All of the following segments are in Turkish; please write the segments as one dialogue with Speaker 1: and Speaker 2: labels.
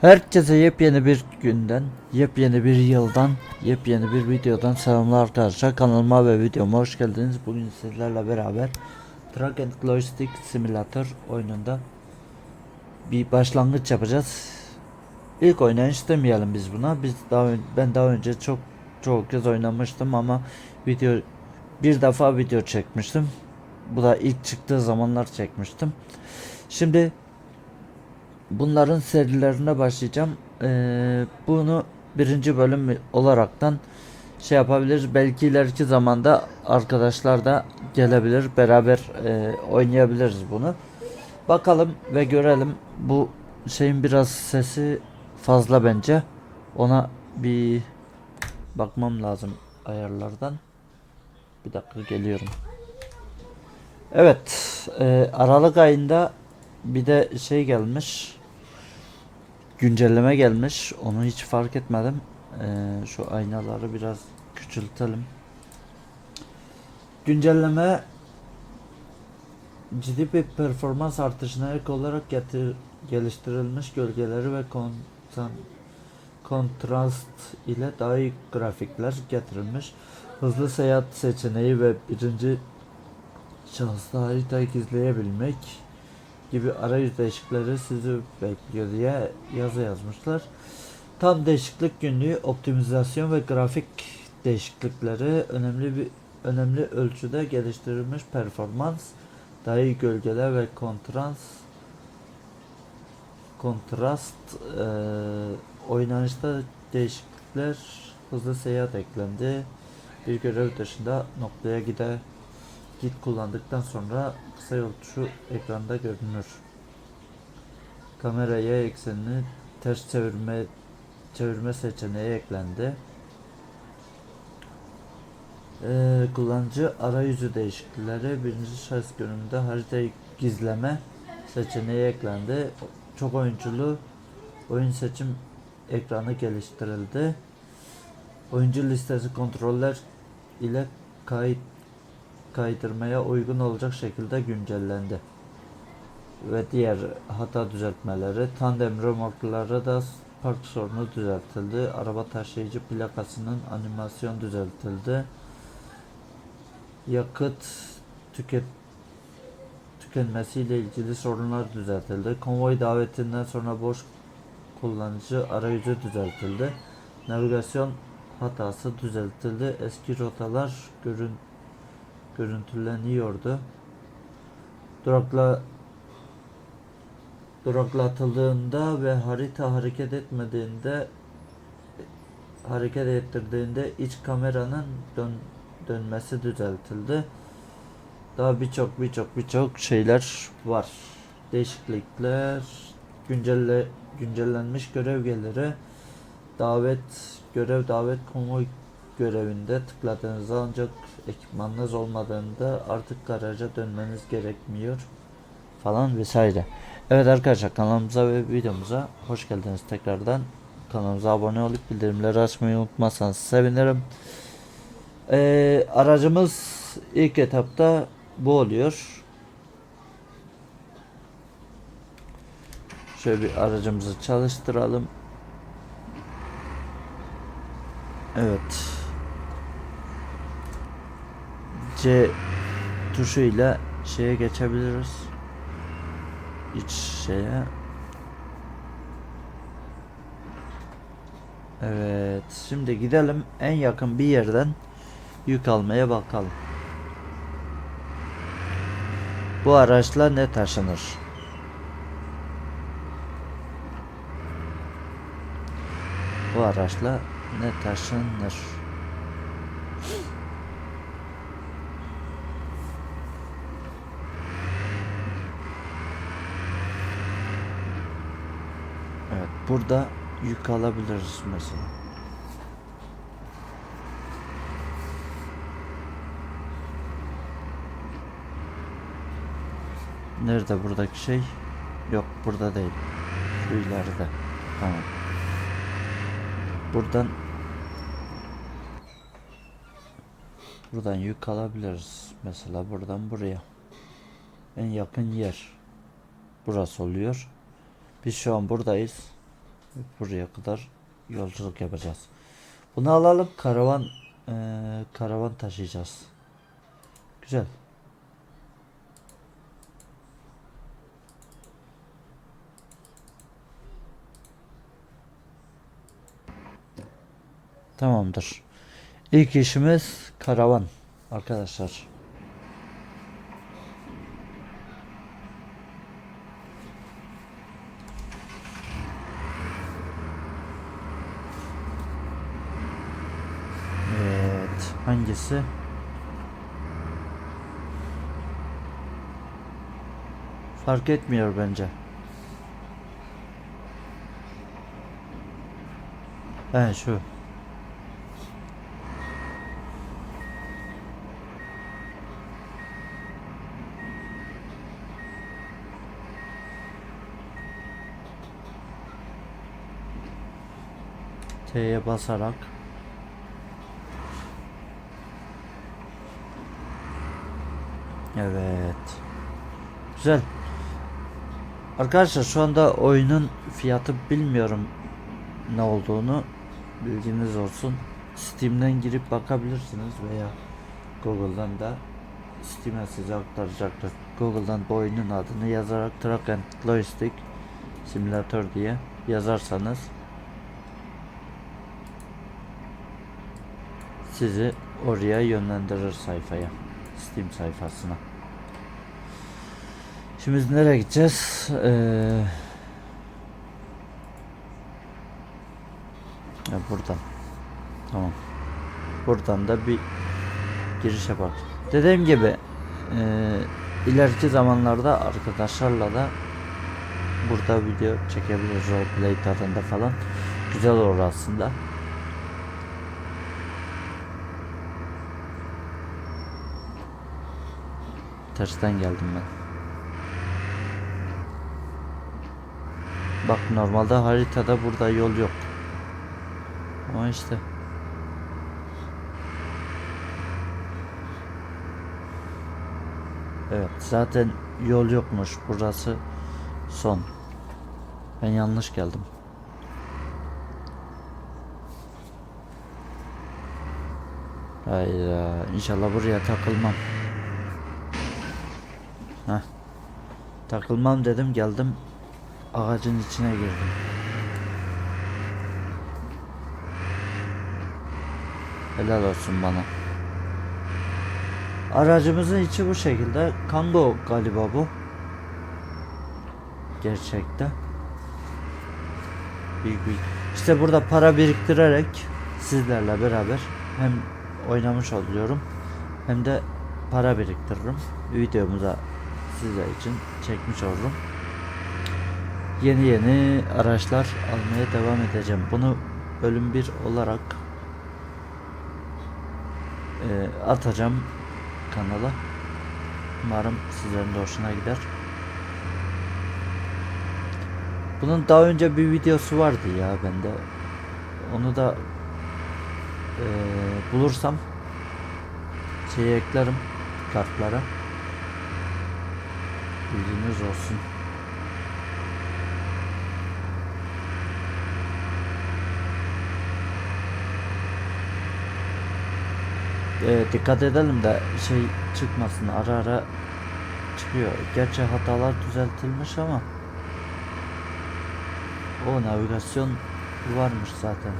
Speaker 1: Herkese yepyeni bir günden, yepyeni bir yıldan, yepyeni bir videodan selamlar arkadaşlar. Kanalıma ve videoma hoş geldiniz. Bugün sizlerle beraber Truck and Joystick Simulator oyununda bir başlangıç yapacağız. İlk oynayış demeyelim biz buna. Biz daha ben daha önce çok çok kez oynamıştım ama video bir defa video çekmiştim. Bu da ilk çıktığı zamanlar çekmiştim. Şimdi bunların serilerine başlayacağım. Ee, bunu birinci bölüm olaraktan şey yapabilir. Belki ileriki zamanda arkadaşlar da gelebilir. Beraber e, oynayabiliriz bunu. Bakalım ve görelim. Bu şeyin biraz sesi fazla bence. Ona bir bakmam lazım ayarlardan. Bir dakika geliyorum. Evet, e, Aralık ayında bir de şey gelmiş. Güncelleme gelmiş. Onu hiç fark etmedim. E, şu aynaları biraz küçültelim. Güncelleme ciddi bir performans artışına ek olarak getir, geliştirilmiş gölgeleri ve kontan, kontrast ile daha iyi grafikler getirilmiş. Hızlı seyahat seçeneği ve birinci şahısta haritayı gizleyebilmek gibi arayüz değişiklikleri sizi bekliyor diye yazı yazmışlar. Tam değişiklik günlüğü optimizasyon ve grafik değişiklikleri önemli bir önemli ölçüde geliştirilmiş performans, daha iyi gölgeler ve kontrast kontrast eee oynanışta değişiklikler hızlı seyahat eklendi. Bir görev dışında noktaya gide git kullandıktan sonra kısa yol tuşu ekranda görünür. Kameraya eksenini ters çevirme çevirme seçeneği eklendi. Ee, kullanıcı arayüzü değişiklikleri birinci şahıs görünümde haritayı gizleme seçeneği eklendi. Çok oyunculu oyun seçim ekranı geliştirildi. Oyuncu listesi kontroller ile kayıt kaydırmaya uygun olacak şekilde güncellendi. Ve diğer hata düzeltmeleri tandem römorkları da park sorunu düzeltildi. Araba taşıyıcı plakasının animasyon düzeltildi. Yakıt tüket tükenmesiyle ilgili sorunlar düzeltildi. Konvoy davetinden sonra boş kullanıcı arayüzü düzeltildi. Navigasyon hatası düzeltildi. Eski rotalar görün görüntüleniyordu. Durakla duraklatıldığında ve harita hareket etmediğinde hareket ettirdiğinde iç kameranın dön, dönmesi düzeltildi. Daha birçok birçok birçok şeyler var. Değişiklikler, güncelle güncellenmiş görev geliri, davet, görev davet konvoy görevinde tıkladığınızda ancak ekipmanınız olmadığında artık garaja dönmeniz gerekmiyor falan vesaire. Evet arkadaşlar kanalımıza ve videomuza hoş geldiniz tekrardan. Kanalımıza abone olup bildirimleri açmayı unutmazsanız sevinirim. Ee, aracımız ilk etapta bu oluyor. Şöyle bir aracımızı çalıştıralım. Evet. C tuşuyla şeye geçebiliriz. İç şeye. Evet. Şimdi gidelim en yakın bir yerden yük almaya bakalım. Bu araçla ne taşınır? Bu araçla ne taşınır? Evet, burada yük alabiliriz mesela. Nerede buradaki şey? Yok, burada değil. Şu ileride. Tamam. Buradan Buradan yük alabiliriz. Mesela buradan buraya. En yakın yer. Burası oluyor. Biz şu an buradayız. Buraya kadar yolculuk yapacağız. Bunu alalım karavan eee, karavan taşıyacağız. Güzel. Tamamdır. İlk işimiz karavan arkadaşlar. Evet, hangisi? Fark etmiyor bence. He şu. T'ye basarak Evet. Güzel. Arkadaşlar şu anda oyunun fiyatı bilmiyorum ne olduğunu bilginiz olsun. Steam'den girip bakabilirsiniz veya Google'dan da Steam'e size aktaracaktır. Google'dan bu oyunun adını yazarak Truck and Logistic Simulator diye yazarsanız sizi oraya yönlendirir sayfaya. Steam sayfasına. Şimdi nereye gideceğiz? Ee, ya buradan. Tamam. Buradan da bir giriş yapalım. Dediğim gibi e, ileriki zamanlarda arkadaşlarla da burada video çekebiliriz roleplay tadında falan. Güzel olur aslında. Tersten geldim ben. Bak normalde haritada burada yol yok. Ama işte. Evet zaten yol yokmuş. Burası son. Ben yanlış geldim. Hayda inşallah buraya takılmam. Heh. Takılmam dedim geldim ağacın içine girdim. Helal olsun bana. Aracımızın içi bu şekilde. Kango galiba bu. Gerçekte. Büyük büyük. İşte burada para biriktirerek sizlerle beraber hem oynamış oluyorum hem de para biriktiririm. Videomuza sizler için çekmiş olurum. Yeni yeni araçlar almaya devam edeceğim. Bunu bölüm 1 olarak e, atacağım kanala. Umarım sizlerin de hoşuna gider. Bunun daha önce bir videosu vardı ya bende. Onu da e, bulursam şey eklerim kartlara. Bilginiz olsun. E, dikkat edelim de şey çıkmasın ara ara çıkıyor. Gerçi hatalar düzeltilmiş ama o navigasyon varmış zaten.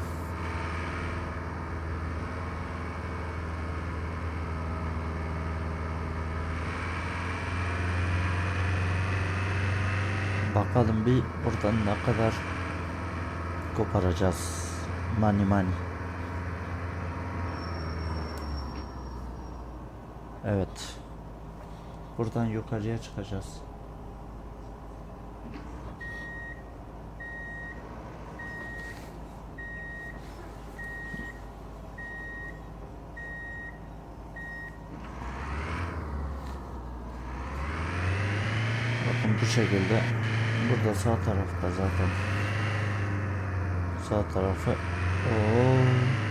Speaker 1: Bakalım bir buradan ne kadar koparacağız. Money money. Evet. Buradan yukarıya çıkacağız. Bakın bu şekilde burada sağ tarafta zaten sağ tarafı Oo.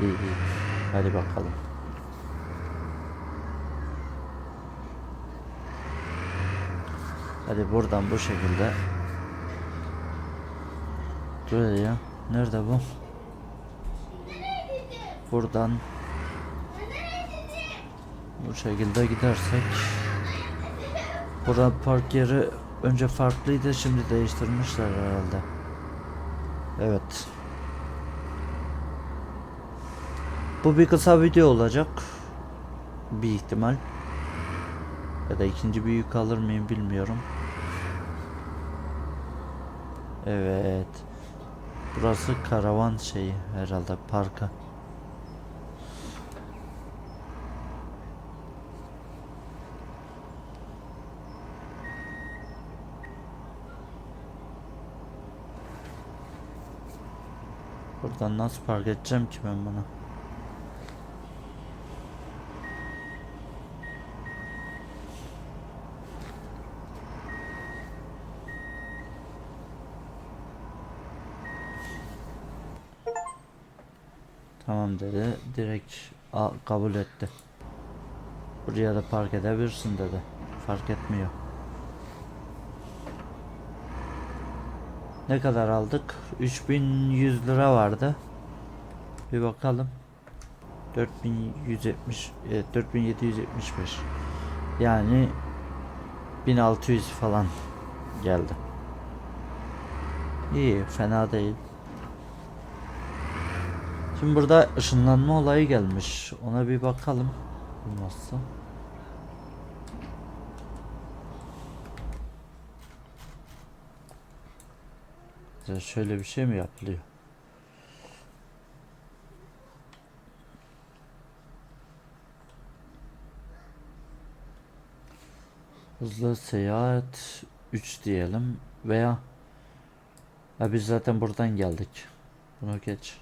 Speaker 1: İyi iyi. Hadi bakalım. Hadi buradan bu şekilde. Böyle ya. Nerede bu? Buradan bu şekilde gidersek Burada park yeri önce farklıydı şimdi değiştirmişler herhalde. Evet. Bu bir kısa video olacak. Bir ihtimal. Ya da ikinci bir yük alır mıyım bilmiyorum. Evet. Burası karavan şeyi herhalde parka. Buradan nasıl park edeceğim ki ben bunu? Tamam dedi. Direkt a- kabul etti. Buraya da park edebilirsin dedi. Fark etmiyor. Ne kadar aldık? 3100 lira vardı. Bir bakalım. 4170 e, 4775. Yani 1600 falan geldi. İyi, fena değil. Şimdi burada ışınlanma olayı gelmiş. Ona bir bakalım. Olmazsa. Ya şöyle bir şey mi yapılıyor? Hızlı seyahat 3 diyelim veya ya biz zaten buradan geldik. Bunu geç.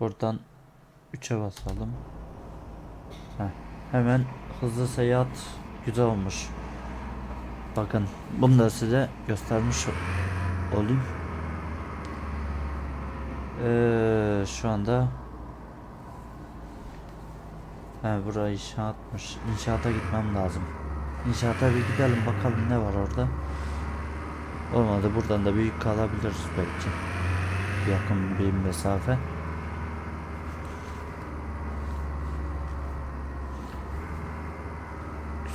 Speaker 1: Buradan 3'e basalım. Heh, hemen hızlı seyahat güzel olmuş. Bakın bunu da size göstermiş ol- olayım. Ee, şu anda He burayı inşaatmış. İnşaata gitmem lazım. İnşaata bir gidelim bakalım ne var orada. Olmadı buradan da büyük kalabiliriz belki. Yakın bir mesafe.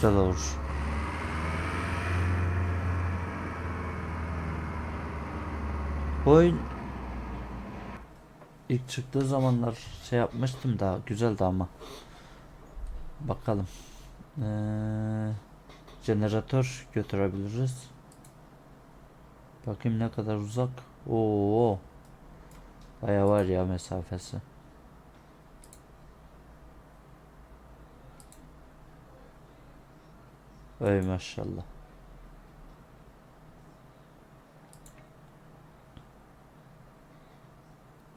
Speaker 1: Güzel olur. Bu oyun ilk çıktığı zamanlar şey yapmıştım da güzeldi ama. Bakalım. Ee, jeneratör götürebiliriz. Bakayım ne kadar uzak. Oo. Baya var ya mesafesi. Ey maşallah.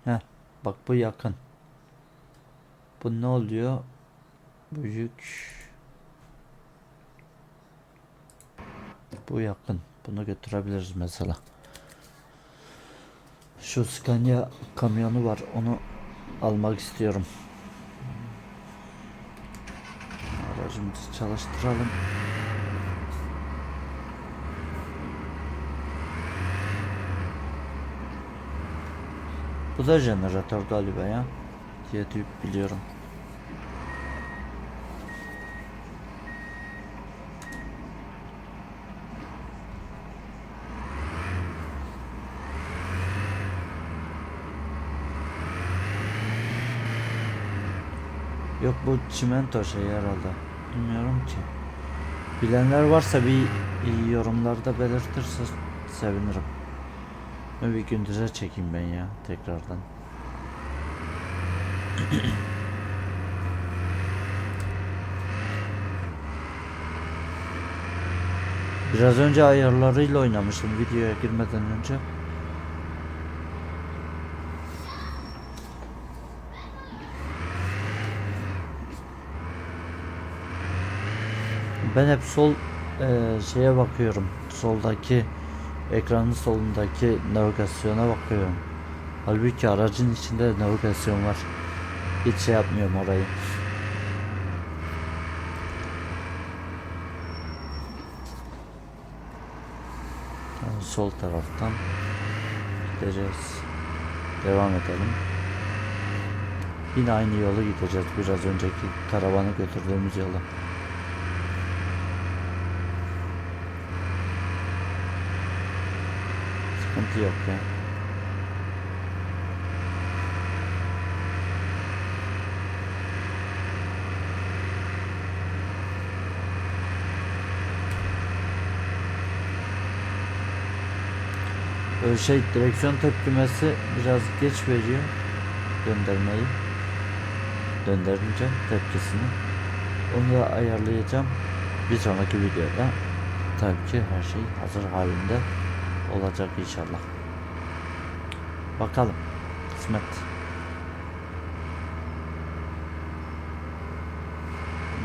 Speaker 1: Heh, bak bu yakın. Bu ne oluyor? Bu yük. Bu yakın. Bunu götürebiliriz mesela. Şu Scania kamyonu var. Onu almak istiyorum. Aracımızı çalıştıralım. Bu da jeneratör galiba ya. Diye biliyorum. Yok bu çimento şey herhalde. Bilmiyorum ki. Bilenler varsa bir yorumlarda belirtirse sevinirim. Ve bir gündüze çekeyim ben ya tekrardan. Biraz önce ayarlarıyla oynamıştım videoya girmeden önce. Ben hep sol eee, şeye bakıyorum. Soldaki ekranın solundaki navigasyona bakıyorum. Halbuki aracın içinde de navigasyon var. Hiç şey yapmıyorum orayı. Yani sol taraftan gideceğiz. Devam edelim. Yine aynı yolu gideceğiz. Biraz önceki karavanı götürdüğümüz yolu. Sıkıntı yok ya. Şey direksiyon tepkimesi biraz geç veriyor göndermeyi. Döndürünce tepkisini. Onu da ayarlayacağım bir sonraki videoda. Tabii ki her şey hazır halinde olacak inşallah. Bakalım. Kısmet.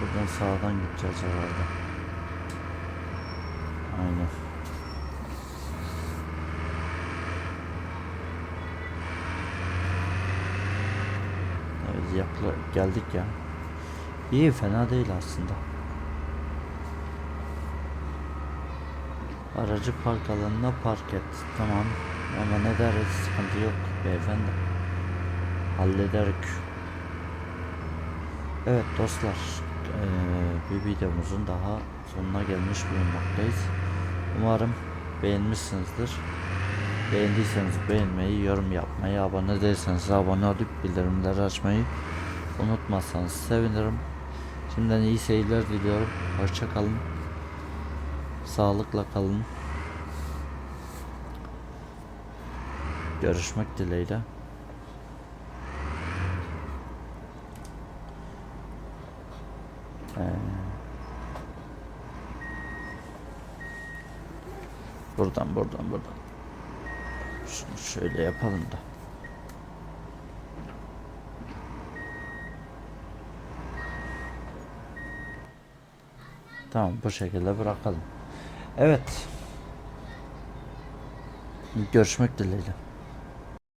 Speaker 1: Buradan sağdan gideceğiz herhalde. Aynen. Evet yakla geldik ya. İyi fena değil aslında. Aracı park alanına park et. Tamam. Ama ne deriz sıkıntı yok beyefendi. Hallederik. Evet dostlar. eee, bir videomuzun daha sonuna gelmiş bulunmaktayız. Umarım beğenmişsinizdir. Beğendiyseniz beğenmeyi, yorum yapmayı, abone değilseniz abone olup bildirimleri açmayı unutmazsanız sevinirim. Şimdiden iyi seyirler diliyorum. Hoşça kalın. Sağlıkla kalın. Görüşmek dileğiyle. Ee, buradan buradan buradan. Şunu şöyle yapalım da. Tamam bu şekilde bırakalım. Evet. Görüşmek dileğiyle.